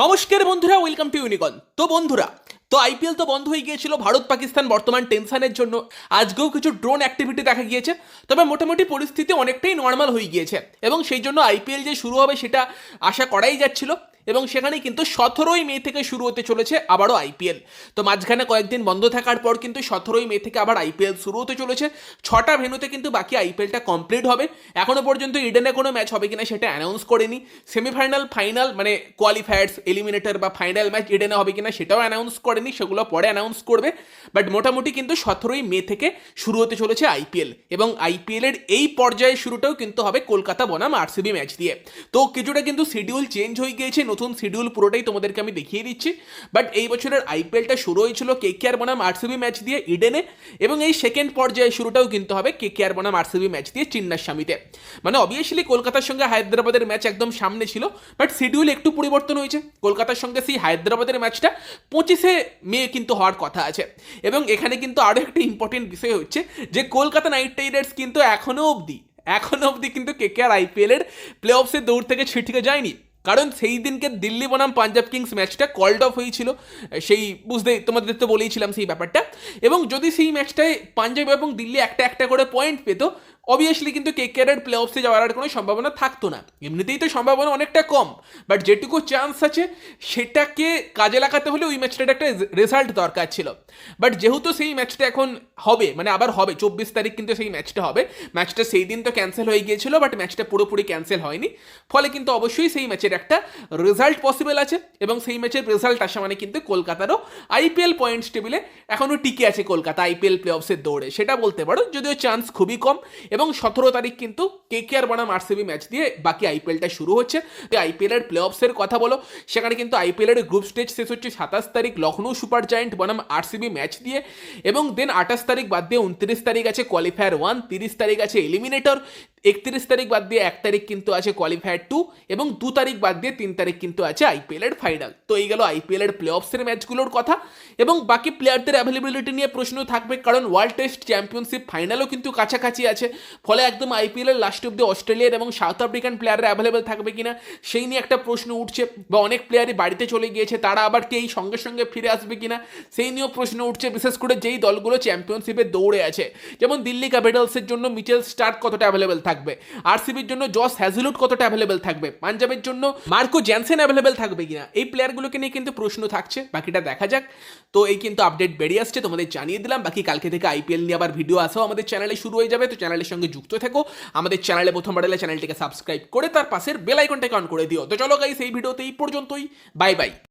নমস্কার বন্ধুরা welcome to ইউনিকন তো বন্ধুরা, তো আইপিএল তো বন্ধ হয়ে গিয়েছিল, ভারত পাকিস্তান বর্তমান টেনশনের জন্য। আজকেও কিছু ড্রোন অ্যাক্টিভিটি দেখা গিয়েছে, তবে মোটামুটি পরিস্থিতি অনেকটাই নর্মাল হয়ে গিয়েছে। এবং সেই জন্য আইপিএল যে শুরু হবে সেটা আশা করাই যাচ্ছিল। এবং সেখানে কিন্তু সতেরোই মে থেকে শুরু হতে চলেছে আবারও আইপিএল তো মাঝখানে কয়েকদিন বন্ধ থাকার পর কিন্তু সতেরোই মে থেকে আবার আইপিএল শুরু হতে চলেছে। ছটা ভেনুতে কিন্তু বাকি আইপিএলটা কমপ্লিট হবে। এখনও পর্যন্ত ইডেনে কোনো ম্যাচ হবে কিনা সেটা অ্যানাউন্স করেনি। সেমিফাইনাল ফাইনাল মানে কোয়ালিফায়ার্স এলিমিনেটর বা ফাইনাল ম্যাচ ইডেনে হবে কিনা সেটাও অ্যানাউন্স করেনি, সেগুলো পরে অ্যানাউন্স করবে। বাট মোটামুটি কিন্তু সতেরোই মে থেকে শুরু হতে চলেছে আইপিএল এবং আইপিএলের এই পর্যায়ে শুরুটাও কিন্তু হবে কলকাতা বনাম আরসিবি ম্যাচ দিয়ে। তো কিছুটা কিন্তু শিডিউল চেঞ্জ হয়ে গিয়েছে নতুন শিডিউল পুরোটাই তোমাদেরকে আমি দেখিয়ে দিচ্ছি। বাট এই বছরের আইপিএলটা শুরু হয়েছিল কে কে আর বনাম আরসিবি ম্যাচ দিয়ে ইডেনে এবং এই সেকেন্ড পর্যায়ে শুরুটাও কিন্তু হবে কে কে আর বনাম আরসিবি ম্যাচ দিয়ে চিন্নাস্বামীতে মানে অবভিয়াসলি কলকাতার সঙ্গে হায়দ্রাবাদের ম্যাচ একদম সামনে ছিল বাট শিডিউল একটু পরিবর্তন হয়েছে। কলকাতার সঙ্গে সেই হায়দ্রাবাদের ম্যাচটা পঁচিশে মে কিন্তু হওয়ার কথা আছে। এবং এখানে কিন্তু আরও একটা ইম্পর্টেন্ট বিষয় হচ্ছে যে কলকাতা নাইট রাইডার্স কিন্তু এখনও অবধি এখনও অবধি কিন্তু কে কে আর আইপিএলের প্লে অফসের দৌড় থেকে ছিটকে যায়নি। কারণ সেই দিনকে দিল্লি বনাম পাঞ্জাব কিংস ম্যাচটা কল্ড অফ হয়েছিল। সেই বুঝতে, তোমাদের তো বলেইছিলাম সেই ব্যাপারটা। এবং যদি সেই ম্যাচটায় পাঞ্জাব এবং দিল্লি একটা একটা করে পয়েন্ট পেত অবভিয়াসলি কিন্তু কে কে আর প্লে অফসে যাওয়ার আর কোনো সম্ভাবনা থাকতো না। এমনিতেই তো সম্ভাবনা অনেকটা কম। বাট যেটুকু চান্স আছে, সেটাকে কাজে লাগাতে হলে ওই ম্যাচটার একটা রেজাল্ট দরকার ছিল। বাট যেহেতু সেই ম্যাচটা এখন হবে মানে আবার হবে, চব্বিশ তারিখ কিন্তু সেই ম্যাচটা হবে। ম্যাচটা সেই দিন তো ক্যান্সেল হয়ে গিয়েছিল বাট ম্যাচটা পুরোপুরি ক্যান্সেল হয়নি। ফলে কিন্তু অবশ্যই সেই ম্যাচের একটা রেজাল্ট পসিবল আছে এবং সেই ম্যাচের রেজাল্ট আসা মানে কিন্তু কলকাতারও আইপিএল পয়েন্টস টেবিলে এখনও টিকে আছে কলকাতা আইপিএল প্লে অফসের দৌড়ে। সেটা বলতে পারো, যদিও চান্স খুবই কম এবং সতেরো তারিখ কিন্তু কে কে আর বনাম আরসিবি ম্যাচ দিয়ে বাকি আইপিএলটা শুরু হচ্ছে। আইপিএল এর প্লে অফসের কথা বলো। সেখানে কিন্তু আইপিএল এর গ্রুপ স্টেজ শেষ হচ্ছে সাতাশ তারিখ। লখনৌ সুপার জায়েন্ট বনাম আরসিবি ম্যাচ দিয়ে। এবং দেন আঠাশ তারিখ বাদ দিয়ে উনত্রিশ তারিখ আছে কোয়ালিফায়ার ওয়ান তিরিশ তারিখ আছে এলিমিনেটর একত্রিশ তারিখ বাদ দিয়ে এক তারিখ কিন্তু আছে কোয়ালিফায়ার টু এবং দু তারিখ বাদ দিয়ে তিন তারিখ কিন্তু আছে আইপিএল এর ফাইনাল তো এই গেল আইপিএল এর প্লে অফসের ম্যাচগুলোর কথা এবং বাকি প্লেয়ারদের অ্যাভেলেবিলিটি নিয়ে প্রশ্ন থাকবে, কারণ ওয়ার্ল্ড টেস্ট চ্যাম্পিয়নশিপ ফাইনালও কিন্তু কাছাকাছি আছে। ফলে একদম আইপিএল এর লাস্ট অব্দি অস্ট্রেলিয়ার এবং সাউথ আফ্রিকান প্লেয়াররা অ্যাভেলেবেল থাকবে কিনা, সেই নিয়ে একটা প্রশ্ন উঠছে বা অনেক প্লেয়ারই বাড়িতে চলে গিয়েছে, তারা আবার কে এই সঙ্গে সঙ্গে ফিরে আসবে কিনা, সেই নিয়েও প্রশ্ন উঠছে, বিশেষ করে যেই দলগুলো চ্যাম্পিয়নশিপে দৌড়ে আছে। যেমন দিল্লি ক্যাপিটালসের জন্য মিচেল স্টার্ক কতটা অ্যাভেলেবেল থাকবে। আরসিবির জন্য জস হ্যাজলুট কতটা অ্যাভেলেবেল থাকবে? পাঞ্জাবের জন্য মার্কো জ্যানসেন অ্যাভেলেবেল থাকবে কিনা? এই প্লেয়ারগুলোকে নিয়ে কিন্তু প্রশ্ন থাকছে। বাকিটা দেখা যাক। তো এই কিন্তু আপডেট বেরিয়ে আসছে, তোমাদের জানিয়ে দিলাম। বাকি কালকে থেকে আইপিএল নিয়ে আবার ভিডিও আসাও আমাদের চ্যানেলে শুরু হয়ে যাবে। তো চ্যানেলের সঙ্গে যুক্ত থেকো। আমাদের চ্যানেলে প্রথমবার এলে চ্যানেলটিকে সাবস্ক্রাইব করে তার পাশের বেল আইকনটাকে অন করে দিও। তো চলো গাইস এই ভিডিওতে এই পর্যন্তই। Bye bye